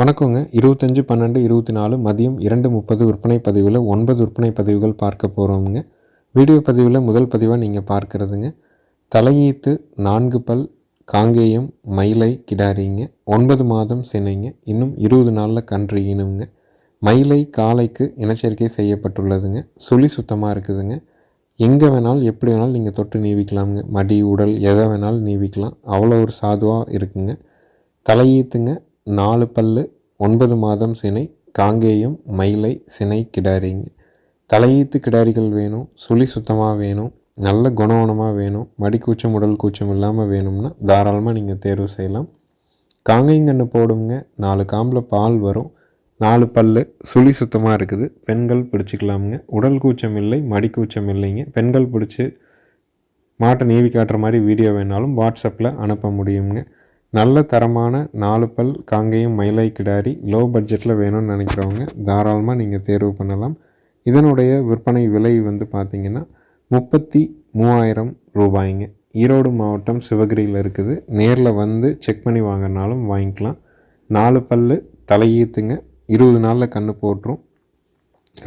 வணக்கங்க. இருபத்தஞ்சி பன்னெண்டு இருபத்தி நாலு மதியம் இரண்டு முப்பது விற்பனை பதிவில் ஒன்பது விற்பனை பதிவுகள் பார்க்க போகிறோமுங்க வீடியோ பதிவில் முதல் பதிவாக நீங்கள் பார்க்குறதுங்க. தலையீத்து நான்கு பல் காங்கேயம் மயிலை கிடாரிங்க. ஒன்பது மாதம் சினைங்க. இன்னும் இருபது நாளில் கன்று ஈனுங்க மயிலை காலைக்கு இனச்சேர்க்கை செய்யப்பட்டுள்ளதுங்க. சுழி சுத்தமாக இருக்குதுங்க. எங்கே வேணாலும் எப்படி வேணாலும் நீங்கள் தொட்டு நீவிக்கலாமுங்க. மடி உடல் எதை வேணாலும் நீவிக்கலாம். அவ்வளோ ஒரு சாதுவாக இருக்குங்க. தலையீத்துங்க. நாலு பல்லு ஒன்பது மாதம் சினை காங்கேயம் மயிலை சினை கிடாரிங்க. தலையீத்து கிடாரிகள் வேணும் சுழி சுத்தமாக வேணும் நல்ல குணவனமாக வேணும் மடிக்கூச்சம் உடல் கூச்சம் இல்லாமல் வேணும்னா தாராளமாக நீங்கள் தேர்வு செய்யலாம். காங்கேயங்கன்று போடுங்க நாலு காம்பில் பால் வரும் நாலு பல்லு சுழி சுத்தமாக இருக்குது பெண்கள் பிடிச்சிக்கலாமுங்க. உடல் கூச்சம் இல்லை மடிக்கூச்சம் இல்லைங்க. பெண்கள் பிடிச்சி மாட்டை நீவி காட்டுற மாதிரி வீடியோ வேணாலும் வாட்ஸ்அப்பில் அனுப்ப முடியுங்க. நல்ல தரமான நாலு பல் காங்கேயம் மயிலை கிடாரி லோ பட்ஜெட்டில் வேணும்னு நினைக்கிறவங்க தாராளமாக நீங்கள் தேர்வு பண்ணலாம். இதனுடைய விற்பனை விலை வந்து பார்த்திங்கன்னா முப்பத்தி மூவாயிரம் ரூபாய்ங்க. ஈரோடு மாவட்டம் சிவகிரியில் இருக்குது. நேரில் வந்து செக் பண்ணி வாங்கினாலும் வாங்கிக்கலாம். நாலு பல் தலையீத்துங்க. இருபது நாளில் கன்று போட்டுரும்.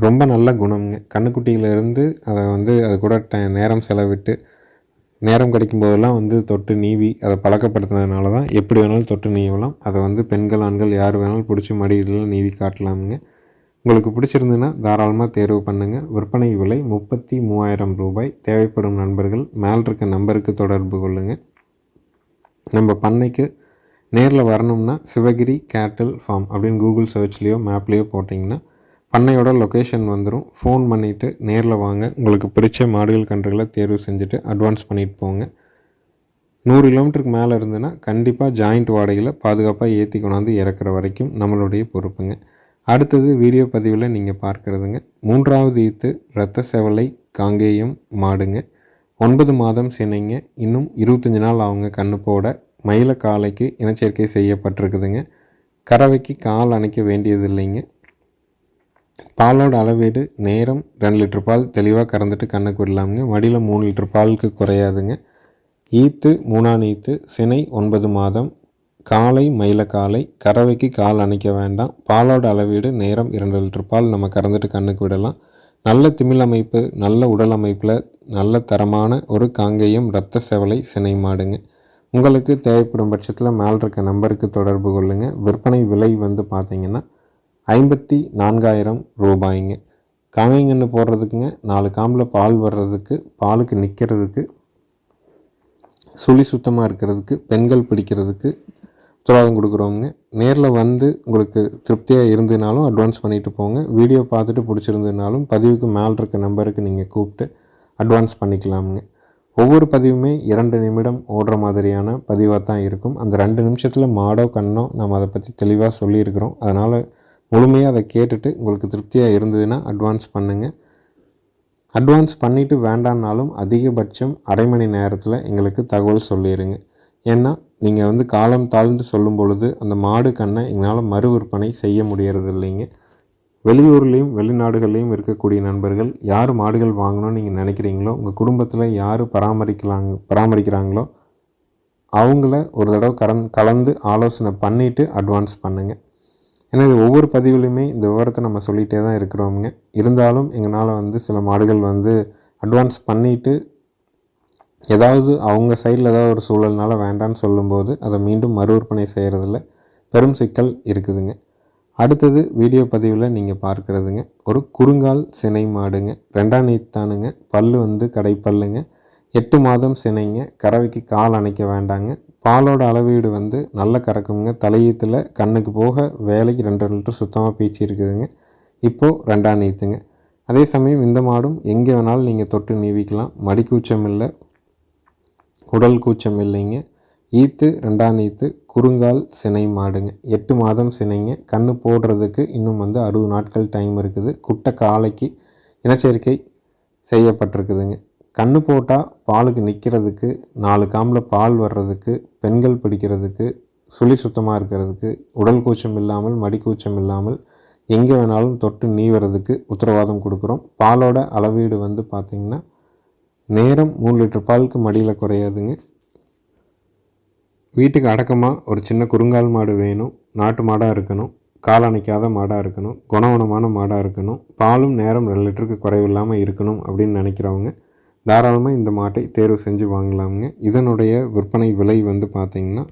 ரொம்ப நல்ல குணம்ங்க. கண்ணுக்குட்டியிலேருந்து அதை வந்து அது கூட ட நேரம் செலவிட்டு நேரம் கிடைக்கும் போதெல்லாம் வந்து தொட்டு நீவி அதை பழக்கப்படுத்துனதுனால தான் எப்படி வேணாலும் தொட்டு நீவலாம். அதை வந்து பெண்கள் ஆண்கள் யார் வேணாலும் பிடிச்சி மடியிலாம் நீவி காட்டலாமுங்க. உங்களுக்கு பிடிச்சிருந்துன்னா தாராளமாக தேர்வு பண்ணுங்கள் விற்பனை விலை முப்பத்தி மூவாயிரம் ரூபாய். தேவைப்படும் நண்பர்கள் மேல் இருக்க நம்பருக்கு தொடர்பு கொள்ளுங்கள் நம்ம பண்ணைக்கு நேரில் வரணும்னா சிவகிரி கேட்டில் ஃபார்ம் அப்படின்னு கூகுள் சர்ச்லேயோ மேப்லேயோ போட்டிங்கன்னா பண்ணையோட லொக்கேஷன் வந்துடும் ஃபோன் பண்ணிவிட்டு நேரில் வாங்க. உங்களுக்கு பிடிச்ச மாடுகள் கன்றுகளை தேர்வு செஞ்சுட்டு அட்வான்ஸ் பண்ணிட்டு போங்க. நூறு கிலோமீட்டருக்கு மேலே இருந்ததுன்னா கண்டிப்பாக ஜாயிண்ட் வாடகையில் பாதுகாப்பாக ஏற்றி கொண்டாந்து இறக்குற வரைக்கும் நம்மளுடைய பொறுப்புங்க. அடுத்தது வீடியோ பதிவில் நீங்கள் பார்க்குறதுங்க. மூன்றாவது ஈத்து இரத்த செவலை காங்கேயம் மாடுங்க. ஒன்பது மாதம் சினைங்க. இன்னும் இருபத்தஞ்சி நாள் அவங்க கண்ணு போட. மயில காலைக்கு இனச்சேர்க்கை செய்யப்பட்டிருக்குதுங்க. கறவைக்கு கால் அணைக்க வேண்டியதில்லைங்க. பாலோட அளவீடு நேரம் ரெண்டு லிட்டர் பால் தெளிவாக கறந்துட்டு கண்ணுக்கு விடலாமுங்க மடியில் மூணு லிட்டர் பாலுக்கு குறையாதுங்க. ஈத்து மூணாம் ஈத்து சினை ஒன்பது மாதம். காலை மயில காலை கறவைக்கு கால் அணைக்க வேண்டாம். பாலோட அளவீடு நேரம் இரண்டு லிட்டர் பால் நம்ம கறந்துட்டு கண்ணுக்கு விடலாம் நல்ல திமிழ் அமைப்பு நல்ல உடல் அமைப்பில் நல்ல தரமான ஒரு காங்கேயம் இரத்த செவலை சினை மாடுங்க. உங்களுக்கு தேவைப்படும் பட்சத்தில் மேல் இருக்க நம்பருக்கு தொடர்பு கொள்ளுங்கள் விற்பனை விலை வந்து பார்த்திங்கன்னா ஐம்பத்தி நான்காயிரம் ரூபாய்ங்க. காங்கைங்கன்று போடுறதுக்குங்க நாலு காம்பில் பால் வர்றதுக்கு பாலுக்கு நிற்கிறதுக்கு சுழி சுத்தமாக இருக்கிறதுக்கு பெண்கள் பிடிக்கிறதுக்கு உத்தரவாதம் கொடுக்குறோங்க நேரில் வந்து உங்களுக்கு திருப்தியாக இருந்ததுனாலும் அட்வான்ஸ் பண்ணிவிட்டு போங்க. வீடியோ பார்த்துட்டு பிடிச்சிருந்ததுனாலும் பதிவுக்கு மேலே இருக்க நம்பருக்கு நீங்கள் கூப்பிட்டு அட்வான்ஸ் பண்ணிக்கலாமுங்க. ஒவ்வொரு பதிவுமே இரண்டு நிமிடம் ஓடுற மாதிரியான பதிவாக தான் இருக்கும். அந்த ரெண்டு நிமிஷத்தில் மாடோ கண்ணோ நம்ம அதை பற்றி தெளிவாக சொல்லியிருக்கிறோம். அதனால் முழுமையாக அதை கேட்டுட்டு உங்களுக்கு திருப்தியாக இருந்ததுன்னா அட்வான்ஸ் பண்ணுங்கள் அட்வான்ஸ் பண்ணிவிட்டு வேண்டான்னாலும் அதிகபட்சம் அரை மணி நேரத்தில் எங்களுக்கு தகவல் சொல்லிடுங்க ஏன்னா நீங்கள் வந்து காலம் தாழ்ந்து சொல்லும் பொழுது அந்த மாடு கண்ணை எங்களால் மறு விற்பனை செய்ய முடியறது இல்லைங்க. வெளியூர்லேயும் வெளிநாடுகள்லேயும் இருக்கக்கூடிய நண்பர்கள் யார் மாடுகள் வாங்கணும்னு நீங்கள் நினைக்கிறீங்களோ உங்கள் குடும்பத்தில் யார் பராமரிக்கலாங்க பராமரிக்கிறாங்களோ அவங்கள ஒரு தடவை கலந் கலந்து ஆலோசனை பண்ணிவிட்டு அட்வான்ஸ் பண்ணுங்கள் ஏன்னா இது ஒவ்வொரு பதிவுலையுமே இந்த விவரத்தை நம்ம சொல்லிகிட்டே தான் இருக்கிறோமுங்க. இருந்தாலும் எங்களால் வந்து சில மாடுகள் வந்து அட்வான்ஸ் பண்ணிவிட்டு ஏதாவது அவங்க சைடில் ஏதாவது ஒரு சூழல்னால வேண்டான்னு சொல்லும்போது அதை மீண்டும் மறு விற்பனை செய்கிறதுல பெரும் சிக்கல் இருக்குதுங்க. அடுத்தது வீடியோ பதிவில் நீங்கள் பார்க்குறதுங்க. ஒரு குறுங்கால் சினை மாடுங்க. ரெண்டாம் நீத்தானுங்க பல் வந்து கடைப்பல்லுங்க. எட்டு மாதம் சினைங்க. கறவைக்கு கால் அணைக்க வேண்டாங்க. பாலோட அளவீடு வந்து நல்ல கறக்குங்க. தலையீத்தில் கண்ணுக்கு போக வேலைக்கு ரெண்டு லிட்டர் சுத்தமாக பீச்சி இருக்குதுங்க. இப்போது ரெண்டாம் நீத்துங்க. அதே சமயம் இந்த மாடும் எங்கே வேணாலும் நீங்கள் தொட்டு நீவிக்கலாம். மடி கூச்சம் இல்லை உடல் கூச்சம் இல்லைங்க. ஈத்து ரெண்டாம் ஈத்து குறுங்கால் சினை மாடுங்க. எட்டு மாதம் சினைங்க. கண்ணு போடுறதுக்கு இன்னும் வந்து அறுபது நாட்கள் டைம் இருக்குது. குட்டை காலைக்கு இனச்சேர்க்கை செய்யப்பட்டிருக்குதுங்க. கண்ணு போட்டால் பாலுக்கு நிற்கிறதுக்கு நாலு காம்பில் பால் வர்றதுக்கு பெண்கள் பிடிக்கிறதுக்கு சுழி சுத்தமாக இருக்கிறதுக்கு உடல் கூச்சம் இல்லாமல் மடி கூச்சம் இல்லாமல் எங்கே வேணாலும் தொட்டு நீவறதுக்கு உத்தரவாதம் கொடுக்குறோம். பாலோட அளவீடு வந்து பார்த்திங்கன்னா நேரம் மூணு லிட்டர் பாலுக்கு மடியில் குறையாதுங்க. வீட்டுக்கு அடக்கமாக ஒரு சின்ன குறுங்கால் மாடு வேணும். நாட்டு மாடாக இருக்கணும். காலணைக்காத மாடாக இருக்கணும். குணவனமான மாடாக இருக்கணும். பாலும் நேரம் ரெண்டு லிட்டருக்கு குறைவில்லாமல் இருக்கணும் அப்படின்னு நினைக்கிறவங்க தாராளமாக இந்த மாட்டை தேர்வு செஞ்சு வாங்கலாமுங்க. இதனுடைய விற்பனை விலை வந்து பார்த்திங்கன்னா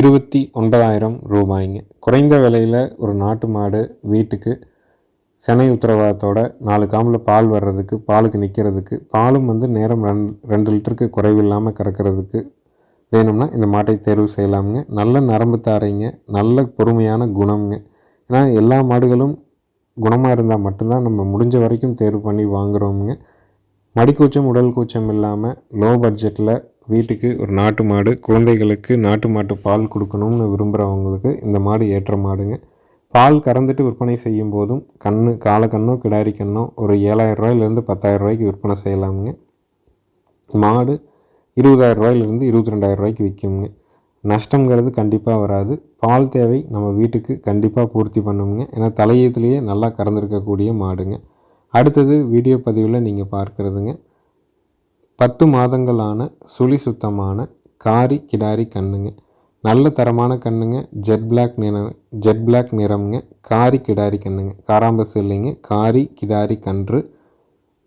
இருபத்தி ஒன்பதாயிரம் ரூபாய்ங்க. குறைந்த விலையில் ஒரு நாட்டு மாடு வீட்டுக்கு சென்னை உத்தரவாதத்தோட நாலு காம்பில் பால் வர்றதுக்கு பாலுக்கு நிற்கிறதுக்கு பாலும் வந்து நேரம் ரெண்டு ரெண்டு லிட்டருக்கு குறைவில்லாமல் கறக்கிறதுக்கு வேணும்னா இந்த மாட்டை தேர்வு செய்யலாமுங்க. நல்ல நரம்பு தாரைங்க நல்ல பொறுமையான குணம்ங்க. ஏன்னா எல்லா மாடுகளும் குணமாக இருந்தால் மட்டும்தான் நம்ம முடிஞ்ச வரைக்கும் தேர்வு பண்ணி வாங்குகிறோமுங்க மடிக்கூச்சம் உடல் கூச்சம் இல்லாமல் லோ பட்ஜெட்டில் வீட்டுக்கு ஒரு நாட்டு மாடு குழந்தைகளுக்கு நாட்டு மாட்டு பால் கொடுக்கணும்னு விரும்புகிறவங்களுக்கு இந்த மாடு ஏற்ற மாடுங்க. பால் கறந்துட்டு விற்பனை செய்யும் போதும் கண்ணு காலக்கண்ணோ கிடாரி கண்ணோ ஒரு ஏழாயிரம் ரூபாயிலேருந்து பத்தாயிரம் ரூபாய்க்கு விற்பனை செய்யலாமுங்க. மாடு இருபதாயிரம் ரூபாயிலிருந்து இருபத்தி ரெண்டாயிரம் ரூபாய்க்கு விற்குங்க நஷ்டங்கிறது கண்டிப்பாக வராது. பால் தேவை நம்ம வீட்டுக்கு கண்டிப்பாக பூர்த்தி பண்ணுங்க. ஏன்னா தலையத்துலேயே நல்லா கறந்துருக்கக்கூடிய மாடுங்க. அடுத்தது வீடியோ பதிவில் நீங்கள் பார்க்குறதுங்க. பத்து மாதங்களான சுழி சுத்தமான காரி கிடாரி கண்ணுங்க. நல்ல தரமான கண்ணுங்க. ஜெட் பிளாக் நிறம் ஜெட் பிளாக் நிறம்ங்க. காரி கிடாரி கண்ணுங்க. காராம்பஸ் இல்லைங்க. காரி கிடாரி கன்று.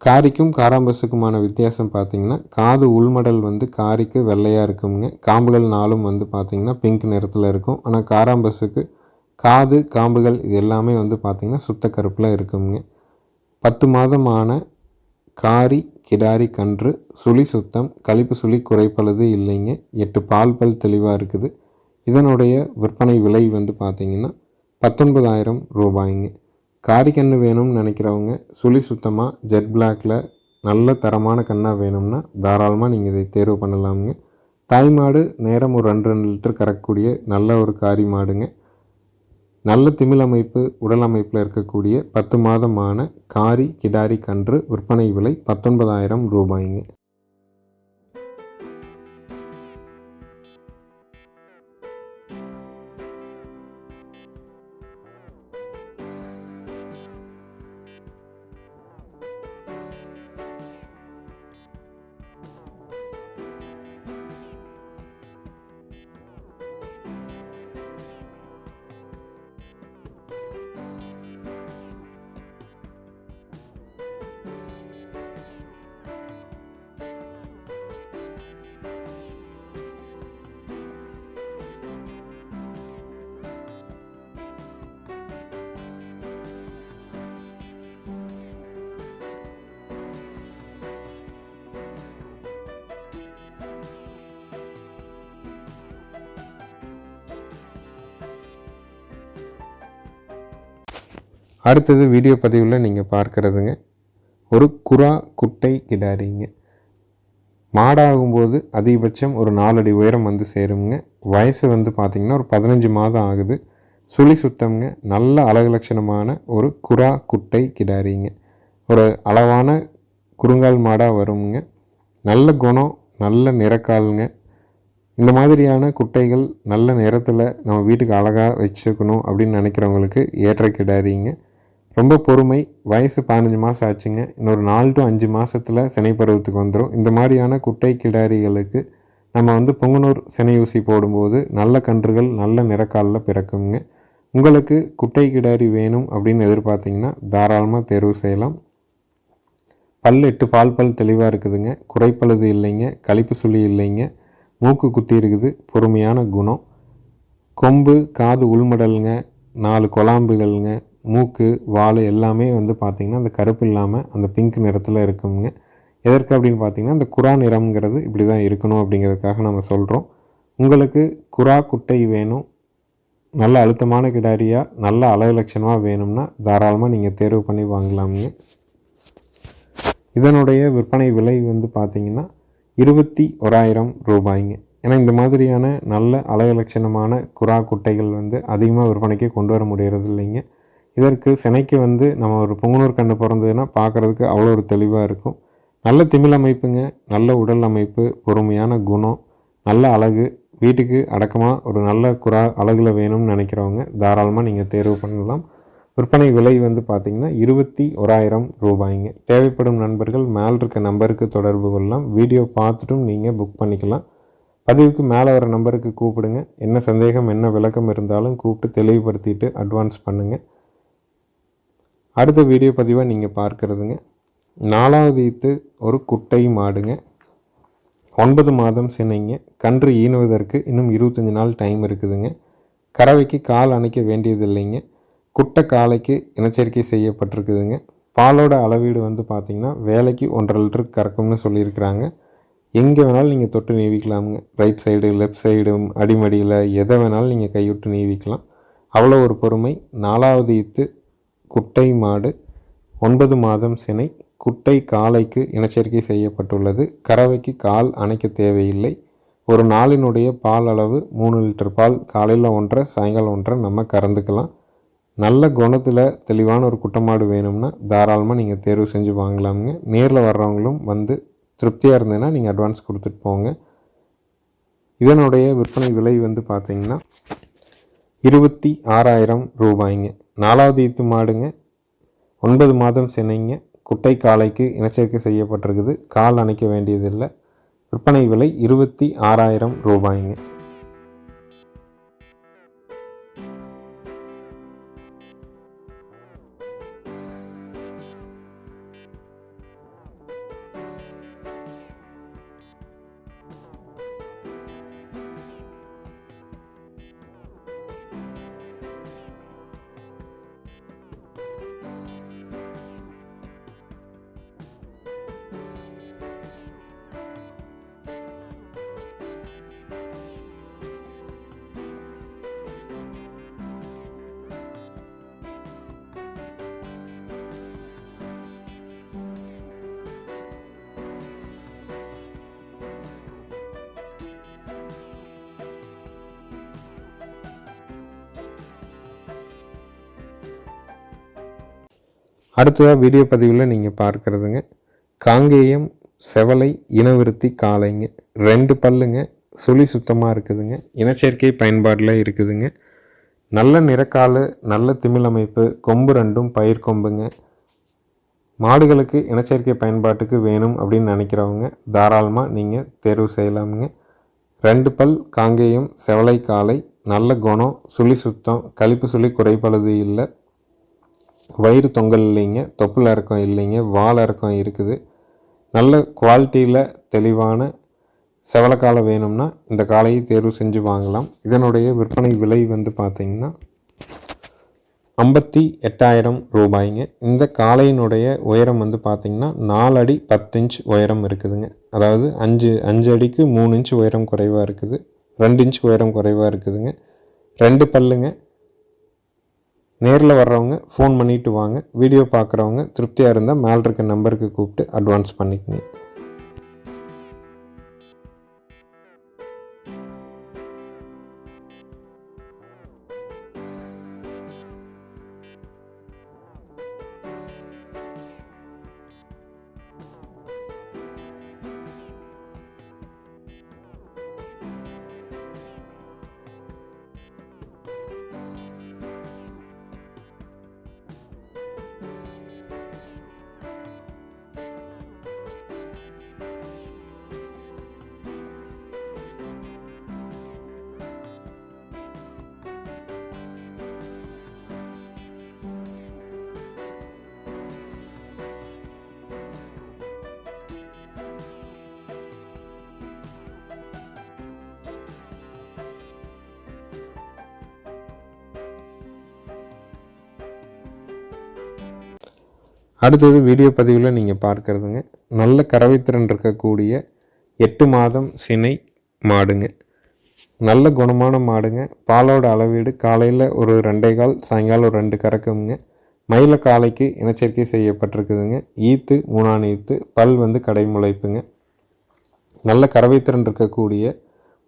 காரிக்கும் காராம்பஸுக்குமான வித்தியாசம் பார்த்தீங்கன்னா காது உள்மடல் வந்து காரிக்கு வெள்ளையாக இருக்குங்க காம்புகள் நாளும் வந்து பார்த்திங்கன்னா பிங்க் நிறத்தில் இருக்கும். ஆனால் காராம்பஸுக்கு காது காம்புகள் இது எல்லாமே வந்து பார்த்திங்கன்னா சுத்த கருப்பில் இருக்குங்க பத்து மாதமான காரி கிடாரி கன்று சுழி சுத்தம் கழிப்பு சுழி குறைப்பளது இல்லைங்க. எட்டு பால் பல் தெளிவாக இருக்குது. இதனுடைய விற்பனை விலை வந்து பார்த்திங்கன்னா பத்தொன்பதாயிரம் ரூபாய்ங்க. காரி கன்று வேணும்னு நினைக்கிறவங்க சுழி சுத்தமாக ஜெட் பிளாக்கில் நல்ல தரமான கண்ணாக வேணும்னா தாராளமாக நீங்கள் இதை தேர்வு பண்ணலாமுங்க. தாய் மாடு நேரம் ஒரு ரெண்டு ரெண்டு லிட்டர் கறக்கக்கூடிய நல்ல ஒரு காரி மாடுங்க. நல்ல திமிழ் அமைப்பு உடல் அமைப்பில் இருக்கக்கூடிய பத்து மாதமான காரி கிடாரி கன்று விற்பனை விலை பத்தொன்பதாயிரம் ரூபாய்ங்க. அடுத்தது வீடியோ பதிவில் நீங்கள் பார்க்குறதுங்க. ஒரு குரா குட்டை கிடாரிங்க. மாடாகும்போது அதிகபட்சம் ஒரு நாலடி உயரம் வந்து சேருங்க வயசு வந்து பார்த்திங்கன்னா ஒரு பதினஞ்சு மாதம் ஆகுது. சுழி சுத்தம்ங்க. நல்ல அழகு லட்சணமான ஒரு குரா குட்டை கிடாரிங்க. ஒரு அளவான குறுங்கால் மாடாக வருங்க நல்ல குணம் நல்ல நிறக்காலுங்க. இந்த மாதிரியான குட்டைகள் நல்ல நிறத்தில் நம்ம வீட்டுக்கு அழகாக வச்சுக்கணும் அப்படின்னு நினைக்கிறவங்களுக்கு ஏற்ற கிடாரிங்க. ரொம்ப பொறுமை வயசு பதினஞ்சு மாதம் ஆச்சுங்க. இன்னொரு நாலு டு அஞ்சு மாதத்தில் சினை பருவத்துக்கு வந்துடும் இந்த மாதிரியான குட்டை கிடாரிகளுக்கு நம்ம வந்து பொங்கனூர் சினை ஊசி போடும்போது நல்ல கன்றுகள் நல்ல நிறக்காலில் பிறக்குங்க. உங்களுக்கு குட்டை கிடாரி வேணும் அப்படின்னு எதிர்பார்த்திங்கன்னா தாராளமாக தேர்வு செய்யலாம். பல் எட்டு பால் பல் தெளிவாக இருக்குதுங்க. குறைப்பழுது இல்லைங்க கழிப்பு சுழி இல்லைங்க. மூக்கு குத்தி இருக்குது பொறுமையான குணம். கொம்பு காது உள்மடலுங்க நாலு கொலாம்புகள்ங்க மூக்கு வால் எல்லாமே வந்து பார்த்திங்கன்னா அந்த கருப்பு இல்லாமல் அந்த பிங்க் நிறத்தில் இருக்குங்க. எதற்கு அப்படின்னு பார்த்தீங்கன்னா அந்த குரா நிறம்ங்கிறது இப்படி தான் இருக்கணும் அப்படிங்கிறதுக்காக நம்ம சொல்கிறோம் உங்களுக்கு குரா குட்டை வேணும். நல்ல அழுத்தமான கிடாரியாக நல்ல அழகு லட்சணமாக வேணும்னா தாராளமாக நீங்கள் தேர்வு பண்ணி வாங்கலாமுங்க. இதனுடைய விற்பனை விலை வந்து பார்த்திங்கன்னா இருபத்தி ஓராயிரம் ரூபாய்ங்க. ஏன்னா இந்த மாதிரியான நல்ல அழகு லட்சணமான குரா குட்டைகள் வந்து அதிகமாக விற்பனைக்கு கொண்டு வர முடிகிறது இல்லைங்க இதற்கு சினைக்கு வந்து நம்ம ஒரு புங்குனூர் கண்ணு பிறந்ததுன்னா பார்க்குறதுக்கு அவ்வளோ ஒரு தெளிவாக இருக்கும். நல்ல திமிழ் அமைப்புங்க நல்ல உடல் அமைப்பு பொறுமையான குணம் நல்ல அழகு. வீட்டுக்கு அடக்கமாக ஒரு நல்ல குரா அழகில் வேணும்னு நினைக்கிறவங்க தாராளமாக நீங்கள் தேர்வு பண்ணலாம். விற்பனை விலை வந்து பார்த்திங்கன்னா இருபத்தி ஓராயிரம் ரூபாய்ங்க. தேவைப்படும் நண்பர்கள் மேல் இருக்க நம்பருக்கு தொடர்பு கொள்ளலாம். வீடியோ பார்த்துட்டும் நீங்கள் புக் பண்ணிக்கலாம். பதிவுக்கு மேலே வர நம்பருக்கு கூப்பிடுங்க. என்ன சந்தேகம் என்ன விளக்கம் இருந்தாலும் கூப்பிட்டு தெளிவுபடுத்திட்டு அட்வான்ஸ் பண்ணுங்கள் அடுத்த வீடியோ பதிவாக நீங்கள் பார்க்குறதுங்க. நாலாவது ஈத்து ஒரு குட்டை மாடுங்க. ஒன்பது மாதம் சினைங்க. கன்று ஈனுவதற்கு இன்னும் இருபத்தஞ்சி நாள் டைம் இருக்குதுங்க. கறவைக்கு கால் அணைக்க வேண்டியதில்லைங்க. குட்டை காலைக்கு இனச்சரிக்கை செய்யப்பட்டிருக்குதுங்க. பாலோட அளவீடு வந்து பார்த்திங்கன்னா வேலைக்கு ஒன்றரை லிட்டர் கறக்கும்னு சொல்லியிருக்கிறாங்க. எங்கே வேணாலும் நீங்கள் தொட்டு நீவிக்கலாமுங்க. ரைட் சைடு லெஃப்ட் சைடு அடிமடியில் எதை வேணாலும் நீங்கள் கைவிட்டு நீவிக்கலாம். அவ்வளோ ஒரு பொறுமை. நாலாவது ஈத்து குட்டை மாடு ஒன்பது மாதம் சினை. குட்டை காலைக்கு இனச்சேர்க்கை செய்யப்பட்டுள்ளது. கறவைக்கு கால் அணைக்க தேவையில்லை. ஒரு நாளினுடைய பால் அளவு மூணு லிட்டர் பால். காலையில் ஒன்றரை சாயங்காலம் ஒன்றரை நம்ம கறந்துக்கலாம். நல்ல குணத்தில் தெளிவான ஒரு குட்டமாடு வேணும்னா தாராளமாக நீங்கள் தேர்வு செஞ்சு வாங்கலாமுங்க. நேரில் வர்றவங்களும் வந்து திருப்தியாக இருந்ததுன்னா நீங்கள் அட்வான்ஸ் கொடுத்துட்டு போங்க. இதனுடைய விற்பனை விலை வந்து பார்த்திங்கன்னா இருபத்தி ஆறாயிரம் ரூபாய்ங்க. நாலாவது ஈத்து மாடுங்க. ஒன்பது மாதம் சென்னைங்க. குட்டை காலைக்கு இனச்சேர்க்கை செய்யப்பட்டிருக்குது. கால் அணைக்க வேண்டியதில்லை. விற்பனை விலை இருபத்தி ஆறாயிரம் ரூபாய்ங்க. அடுத்ததாக வீடியோ பதிவில் நீங்கள் பார்க்குறதுங்க. காங்கேயம் செவலை இனவிருத்தி காளைங்க. ரெண்டு பல்லுங்க சுழி சுத்தமாக இருக்குதுங்க. இனச்சேர்க்கை பயன்பாடில் இருக்குதுங்க. நல்ல நிறக்கால் நல்ல திமிழமைப்பு கொம்பு ரெண்டும் பயிர் கொம்புங்க. மாடுகளுக்கு இனச்சேர்க்கை பயன்பாட்டுக்கு வேணும் அப்படின்னு நினைக்கிறவங்க தாராளமாக நீங்கள் தேர்வு செய்யலாமுங்க. ரெண்டு பல் காங்கேயம் செவலை காலை நல்ல குணம் சுழி சுத்தம் கழிப்பு சுழி குறைபழுது இல்லை. வயிறு தொங்கல் இல்லைங்க தொப்புள் இறக்கம் இல்லைங்க வால் இறக்கம் இருக்குது. நல்ல குவாலிட்டியில் தெளிவான செவலக்காலை வேணும்னா இந்த காலையை தேர்வு செஞ்சு வாங்கலாம். இதனுடைய விற்பனை விலை வந்து பார்த்திங்கன்னா ஐம்பத்தி எட்டாயிரம் ரூபாய்ங்க. இந்த காளையினுடைய உயரம் வந்து பார்த்திங்கன்னா நாலு அடி பத்து இன்ச் உயரம் இருக்குதுங்க. அதாவது அஞ்சு அஞ்சு அடிக்கு மூணு இன்ச் உயரம் குறைவாக இருக்குது. ரெண்டு இன்ச் உயரம் குறைவாக இருக்குதுங்க. ரெண்டு பல்லுங்க. நேரில் வர்றவங்க ஃபோன் பண்ணிவிட்டு வாங்க. வீடியோ பார்க்குறவங்க திருப்தியாக இருந்தால் மேலே இருக்க நம்பருக்கு கூப்பிட்டு அட்வான்ஸ் பண்ணிக்கங்க. அடுத்தது வீடியோ பதிவில் நீங்கள் பார்க்குறதுங்க. நல்ல கறவைத்திறன் இருக்கக்கூடிய எட்டு மாதம் சினை மாடுங்க. நல்ல குணமான மாடுங்க. பாலோட அளவீடு காலையில் ஒரு ரெண்டே கால் சாயங்காலம் ஒரு ரெண்டு கறக்குங்க. மயில காலைக்கு இனச்சேர்க்கை செய்யப்பட்டிருக்குதுங்க. ஈத்து மூணான் ஈத்து பல் வந்து கடைமுளைப்புங்க. நல்ல கறவைத்திறன் இருக்கக்கூடிய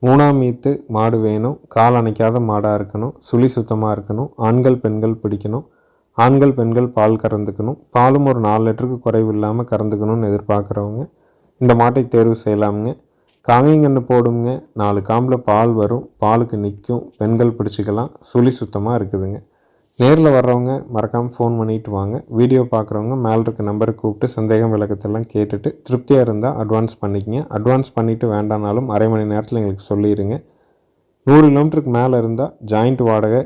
மூணாம் ஈத்து மாடு வேணும். கால் அணைக்காத மாடாக இருக்கணும். சுழி சுத்தமாக இருக்கணும். ஆண்கள் பெண்கள் பிடிக்கணும். ஆண்கள் பெண்கள் பால் கறந்துக்கணும். பாலும் ஒரு நாலு லிட்டருக்கு குறைவு இல்லாமல் கறந்துக்கணும்னு எதிர்பார்க்குறவங்க இந்த மாட்டை தேர்வு செய்யலாமுங்க. காங்கைங்கன்று போடுங்க நாலு காம்பில் பால் வரும். பாலுக்கு நிற்கும் பெண்கள் பிடிச்சிக்கலாம். சுழி சுத்தமாக இருக்குதுங்க. நேரில் வர்றவங்க மறக்காமல் ஃபோன் பண்ணிவிட்டு வாங்க. வீடியோ பார்க்குறவங்க மேலே இருக்க நம்பருக்கு கூப்பிட்டு சந்தேகம் விளக்கத்தெல்லாம் கேட்டுட்டு திருப்தியாக இருந்தால் அட்வான்ஸ் பண்ணிக்கங்க. அட்வான்ஸ் பண்ணிவிட்டு வேண்டானாலும் அரை மணி நேரத்தில் எங்களுக்கு சொல்லிடுங்க நூறு கிலோமீட்டருக்கு மேலே இருந்தால் ஜாயிண்ட் வாடகை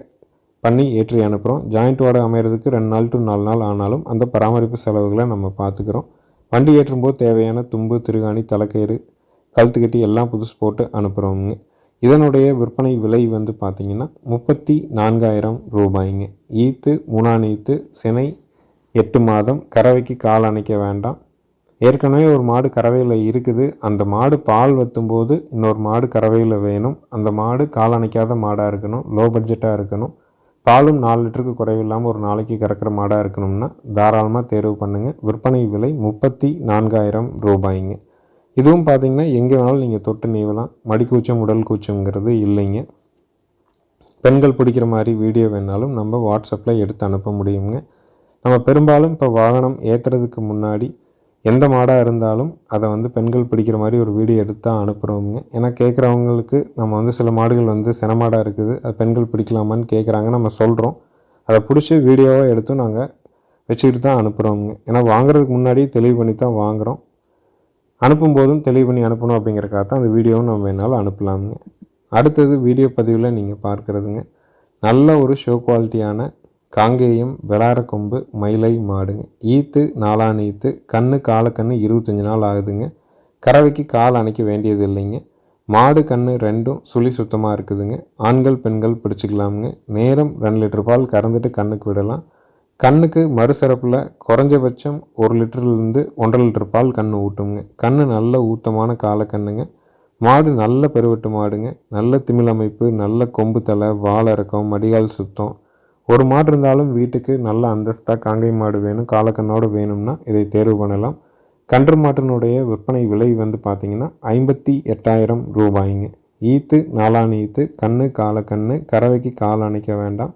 பண்ணி ஏற்றி அனுப்புகிறோம். ஜாயிண்ட் வாடகை அமைகிறதுக்கு ரெண்டு நாள் டு நாலு நாள் ஆனாலும் அந்த பராமரிப்பு செலவுகளை நம்ம பார்த்துக்குறோம். வண்டி ஏற்றும்போது தேவையான தும்பு திருகாணி தலைக்கயிறு கழுத்து கட்டி எல்லாம் புதுசு போட்டு அனுப்புகிறோங்க இதனுடைய விற்பனை விலை வந்து பார்த்திங்கன்னா முப்பத்தி நான்காயிரம் ரூபாய்ங்க. ஈத்து மூணாம் ஈத்து சினை எட்டு மாதம் கறவைக்கு கால் அணைக்க வேண்டாம். ஏற்கனவே ஒரு மாடு கறவையில் இருக்குது. அந்த மாடு பால் வத்தும்போது இன்னொரு மாடு கறவையில் வேணும். அந்த மாடு கால் அணைக்காத மாடாக இருக்கணும். லோ பட்ஜெட்டாக இருக்கணும். பாலும் நாலு லிட்டருக்கு குறைவில்லாமல் ஒரு நாளைக்கு கறக்கிற மாடாக இருக்கணும்னா தாராளமாக தேர்வு பண்ணுங்கள் விற்பனை விலை முப்பத்தி நான்காயிரம் ரூபாய்ங்க. இதுவும் பார்த்திங்கன்னா எங்கே வேணாலும் நீங்கள் தொட்டு நீவலாம். மடிக்கூச்சம் உடல் கூச்சங்கிறது இல்லைங்க. பெண்கள் பிடிக்கிற மாதிரி வீடியோ வேணாலும் நம்ம வாட்ஸ்அப்பில் எடுத்து அனுப்ப முடியுங்க. நம்ம பெரும்பாலும் இப்போ வாகனம் ஏற்றுறதுக்கு முன்னாடி எந்த மாடாக இருந்தாலும் அதை வந்து பெண்கள் பிடிக்கிற மாதிரி ஒரு வீடியோ எடுத்து தான் அனுப்புகிறோங்க ஏன்னா கேட்குறவங்களுக்கு நம்ம வந்து சில மாடுகள் வந்து சினமாடாக இருக்குது. அது பெண்கள் பிடிக்கலாமான்னு கேட்குறாங்க நம்ம சொல்கிறோம் அதை பிடிச்சி வீடியோவாக எடுத்து நாங்கள் வச்சுக்கிட்டு தான் அனுப்புகிறோங்க ஏன்னா வாங்குறதுக்கு முன்னாடி தெளிவு பண்ணி தான் வாங்குகிறோம் அனுப்பும்போதும் தெளிவு பண்ணி அனுப்பணும் அப்படிங்கிறக்காக தான் அந்த வீடியோவும் நம்ம வேணாலும் அனுப்பலாமுங்க. அடுத்தது வீடியோ பதிவில் நீங்கள் பார்க்குறதுங்க. நல்ல ஒரு ஷோ குவாலிட்டியான காங்கேயம் கொம்பு மயிலை மாடுங்க. ஈத்து நாலான் ஈத்து கண்ணு காலக்கண்ணு இருபத்தஞ்சி நாள் ஆகுதுங்க. கறவைக்கு கால் அணைக்க வேண்டியது இல்லைங்க. மாடு கண்ணு ரெண்டும் சுழி சுத்தமாக இருக்குதுங்க. ஆண்கள் பெண்கள் பிடிச்சிக்கலாமுங்க. நேரம் ரெண்டு லிட்டர் பால் கறந்துட்டு கண்ணுக்கு விடலாம். கண்ணுக்கு மறுசிறப்பில் குறைஞ்சபட்சம் ஒரு லிட்டர்லேருந்து ஒன்றரை லிட்டர் பால் கண்ணு ஊட்டுங்க. கண்ணு நல்ல ஊத்தமான காலக்கண்ணுங்க மாடு நல்ல பெருவெட்டு மாடுங்க. நல்ல திமிழ் அமைப்பு நல்ல கொம்பு தலை வாழ இறக்கம் மடிகால் சுத்தம் ஒரு மாடு இருந்தாலும் வீட்டுக்கு நல்ல அந்தஸ்தாக காங்கை மாடு வேணும் காலக்கண்ணோடு வேணும்னா இதை தேர்வு பண்ணலாம். கன்று மாட்டினுடைய விற்பனை விலை வந்து பார்த்திங்கன்னா ஐம்பத்தி எட்டாயிரம் ரூபாய்ங்க. ஈத்து நாலாணி ஈத்து கண்ணு காலக்கண்ணு கறவைக்கு கால் அணைக்க வேண்டாம்.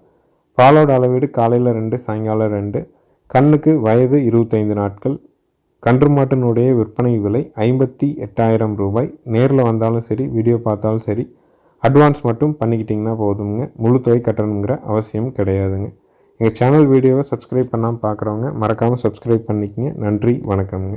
பாலோட அளவீடு காலையில் ரெண்டு சாயங்காலம் ரெண்டு. கண்ணுக்கு வயது இருபத்தைந்து நாட்கள். கன்று மாட்டினுடைய விற்பனை விலை ஐம்பத்தி எட்டாயிரம் ரூபாய். நேரில் வந்தாலும் சரி வீடியோ பார்த்தாலும் சரி அட்வான்ஸ் மட்டும் பண்ணிக்கிட்டிங்கன்னா போதுங்க முழு தொகை கட்டணுங்கிற அவசியம் கிடையாதுங்க. எங்கள் சேனல் வீடியோவை சப்ஸ்கிரைப் பண்ணாமல் பார்க்குறவங்க மறக்காமல் சப்ஸ்கிரைப் பண்ணிக்கங்க. நன்றி வணக்கம்ங்க.